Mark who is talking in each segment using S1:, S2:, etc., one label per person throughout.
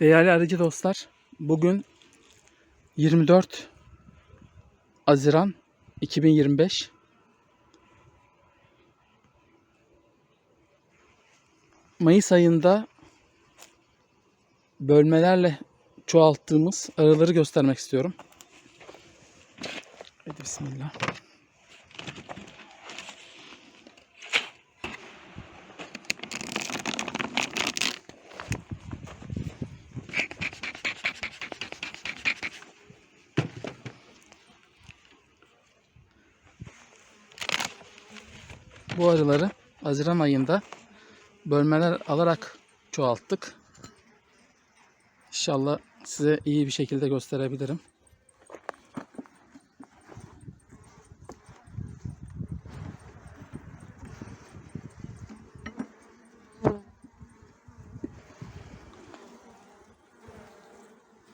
S1: Değerli arıcı dostlar, bugün 24 Haziran 2025. Mayıs ayında bölmelerle çoğalttığımız arıları göstermek istiyorum. Hadi bismillah. Bu arıları Haziran ayında bölmeler alarak çoğalttık. İnşallah size iyi bir şekilde gösterebilirim.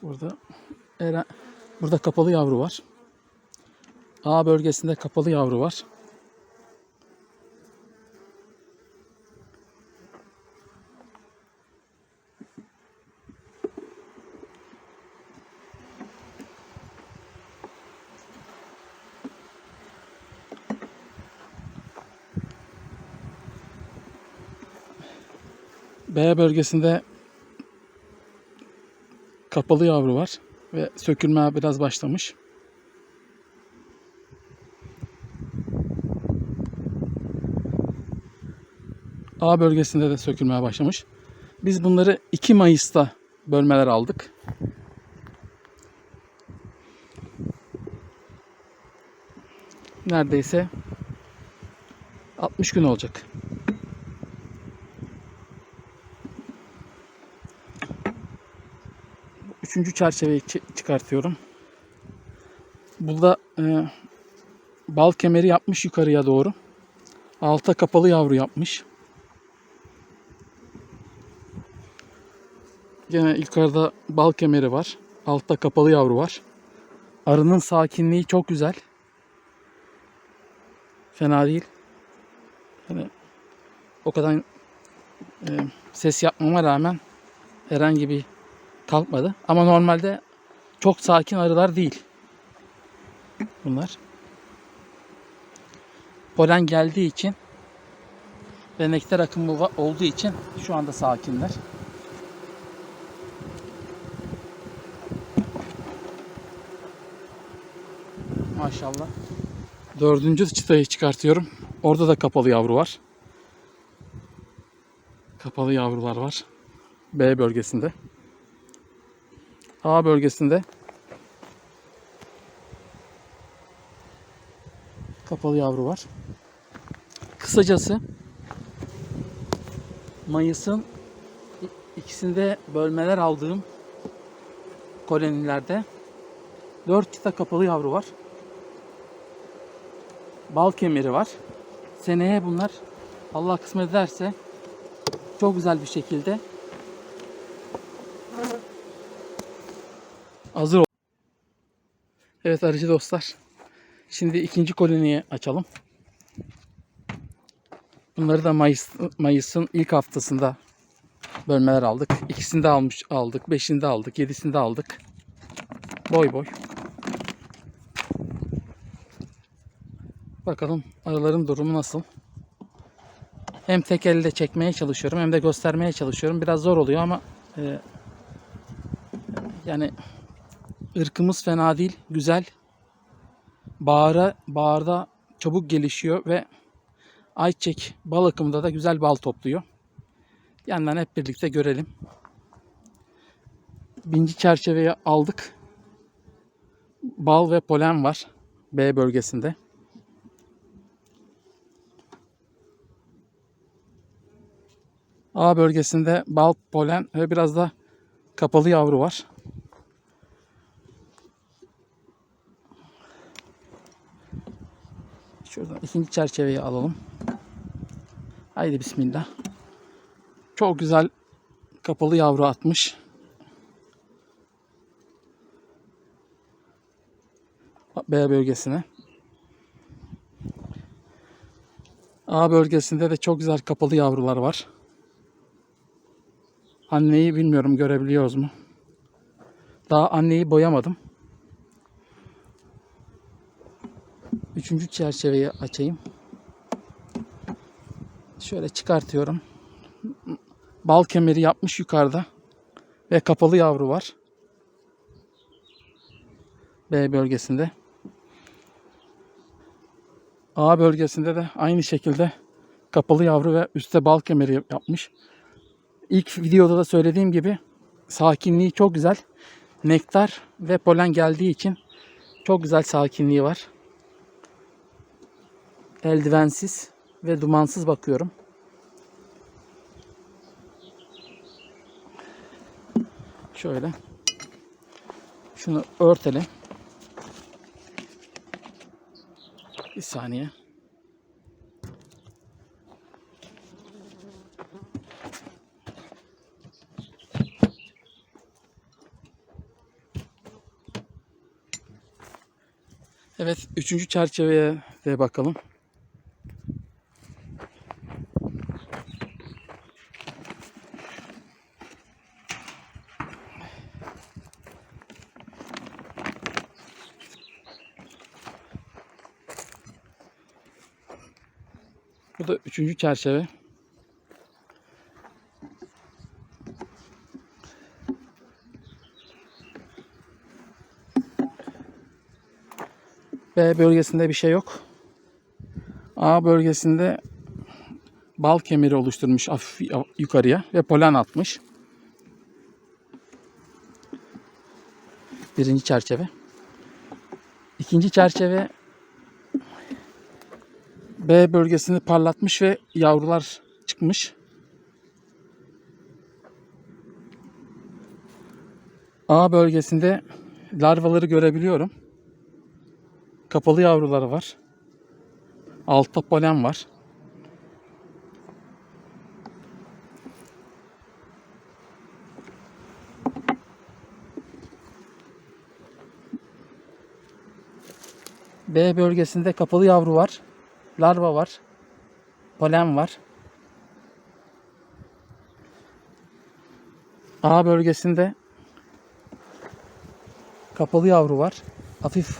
S1: Burada Eren, burada kapalı yavru var. A bölgesinde kapalı yavru var. B bölgesinde kapalı yavru var ve sökülmeye biraz başlamış. A bölgesinde de sökülmeye başlamış. Biz bunları 2 Mayıs'ta bölmeler aldık. Neredeyse 60 gün olacak. Üçüncü çerçeveyi çı- çıkartıyorum. Burada e, bal kemeri yapmış yukarıya doğru. Alta kapalı yavru yapmış. Gene yukarıda bal kemeri var. Altta kapalı yavru var. Arının sakinliği çok güzel. Fena değil. Yani o kadar e, ses yapmama rağmen herhangi bir kalkmadı. Ama normalde çok sakin arılar değil. Bunlar. Polen geldiği için ve nektar akımı olduğu için şu anda sakinler. Maşallah. Dördüncü çıtayı çıkartıyorum. Orada da kapalı yavru var. Kapalı yavrular var. B bölgesinde. A bölgesinde kapalı yavru var. Kısacası Mayıs'ın ikisinde bölmeler aldığım kolonilerde 4 çıta kapalı yavru var. Bal kemeri var. Seneye bunlar Allah kısmet ederse çok güzel bir şekilde hazır ol. Evet arıcı dostlar. Şimdi ikinci koloniyi açalım. Bunları da Mayıs Mayıs'ın ilk haftasında bölmeler aldık. İkisinde almış aldık, beşinde aldık, yedisinde aldık. Boy boy. Bakalım arıların durumu nasıl? Hem tek elle çekmeye çalışıyorum hem de göstermeye çalışıyorum. Biraz zor oluyor ama e, yani ırkımız fena değil, güzel. Bağıra, bağırda çabuk gelişiyor ve ayçiçek bal akımında da güzel bal topluyor. Yandan hep birlikte görelim. Binci çerçeveyi aldık. Bal ve polen var B bölgesinde. A bölgesinde bal, polen ve biraz da kapalı yavru var. İkinci çerçeveyi alalım. Haydi bismillah. Çok güzel kapalı yavru atmış. B bölgesine. A bölgesinde de çok güzel kapalı yavrular var. Anneyi bilmiyorum görebiliyoruz mu? Daha anneyi boyamadım. Üçüncü çerçeveyi açayım. Şöyle çıkartıyorum. Bal kemeri yapmış yukarıda. Ve kapalı yavru var. B bölgesinde. A bölgesinde de aynı şekilde kapalı yavru ve üstte bal kemeri yapmış. İlk videoda da söylediğim gibi sakinliği çok güzel. Nektar ve polen geldiği için çok güzel sakinliği var. Eldivensiz ve dumansız bakıyorum. Şöyle. Şunu örtelim. Bir saniye. Evet, üçüncü çerçeveye de bakalım. Bu da üçüncü çerçeve. B bölgesinde bir şey yok. A bölgesinde bal kemeri oluşturmuş hafif yukarıya ve polen atmış. Birinci çerçeve. İkinci çerçeve B bölgesini parlatmış ve yavrular çıkmış. A bölgesinde larvaları görebiliyorum. Kapalı yavruları var. Altta polen var. B bölgesinde kapalı yavru var. Larva var. Polen var. A bölgesinde kapalı yavru var. Hafif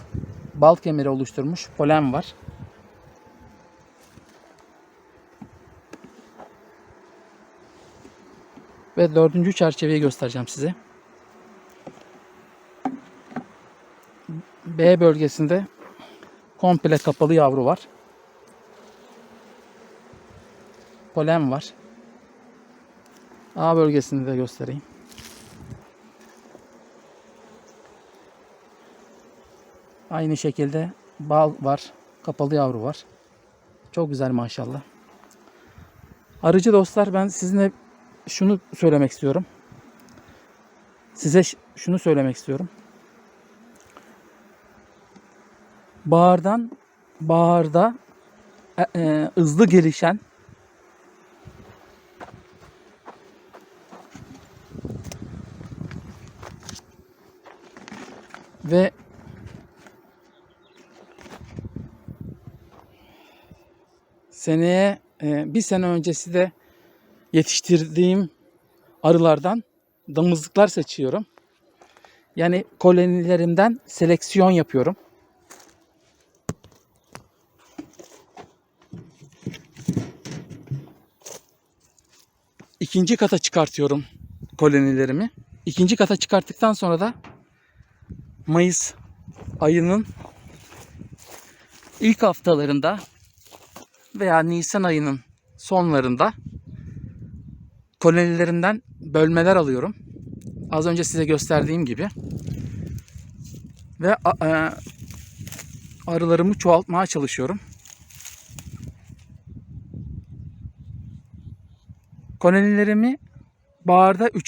S1: bal kemeri oluşturmuş. Polen var. Ve dördüncü çerçeveyi göstereceğim size. B bölgesinde komple kapalı yavru var. Polen var. A bölgesini de göstereyim. Aynı şekilde bal var. Kapalı yavru var. Çok güzel maşallah. Arıcı dostlar ben sizinle şunu söylemek istiyorum. Size şunu söylemek istiyorum. Bahardan baharda e, e, hızlı gelişen ve seneye e, bir sene öncesi de yetiştirdiğim arılardan damızlıklar seçiyorum. Yani kolonilerimden seleksiyon yapıyorum. İkinci kata çıkartıyorum kolonilerimi. İkinci kata çıkarttıktan sonra da Mayıs ayının ilk haftalarında veya Nisan ayının sonlarında kolonilerimden bölmeler alıyorum. Az önce size gösterdiğim gibi. Ve e, arılarımı çoğaltmaya çalışıyorum. Kolonilerimi baharda 3